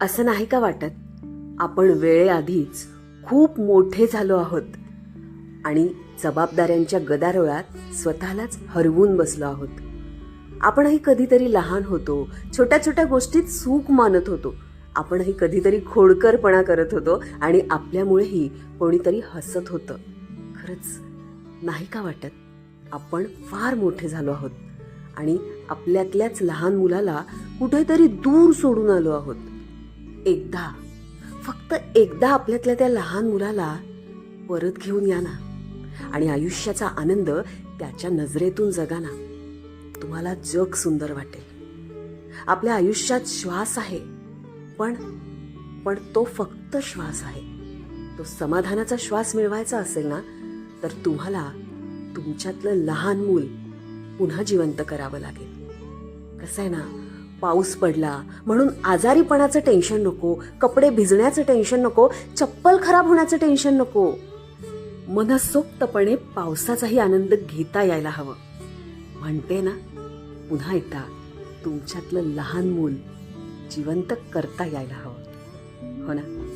असं नाही का वाटत? आपण वेळेआधीच खूप मोठे झालो आहोत आणि जबाबदाऱ्यांच्या गदारोळात स्वतःलाच हरवून बसलो आहोत. आपणही कधीतरी लहान होतो छोट्या छोट्या गोष्टीत सुख मानत होतो. आपणही कधीतरी खोडकरपणा करत होतो आणि आपल्यामुळेही कोणीतरी हसत होतं. खरंच नाही का वाटत? आपण फार मोठे झालो आहोत आणि आपल्यातल्याच लहान मुलाला कुठेतरी दूर सोडून आलो आहोत. एकदा. फक्त एकदा आपल्यातल्या त्या लहान मुलाला परत घेऊन या ना. आणि आयुष्याचा आनंद त्याच्या नजरेतून जगा ना. तुम्हाला जग सुंदर वाटेल. आपल्या आयुष्यात श्वास आहे. पण पण तो फक्त श्वास आहे. तो समाधानाचा श्वास मिळवायचा असेल ना तर तुम्हाला तुमच्यातलं लहान मूल पुन्हा जिवंत करावं लागेल. कसं आहे ना पाऊस पडला. म्हणून आजारीपणाचं टेन्शन नको कपडे भिजण्याचं टेन्शन नको चप्पल खराब होण्याचं टेन्शन नको. मनसोक्तपणे पावसाचाही आनंद घेता यायला हवं. म्हणते ना पुन्हा एकदा तुमच्यातलं लहान मूल जिवंत करता यायला हवं. हो ना?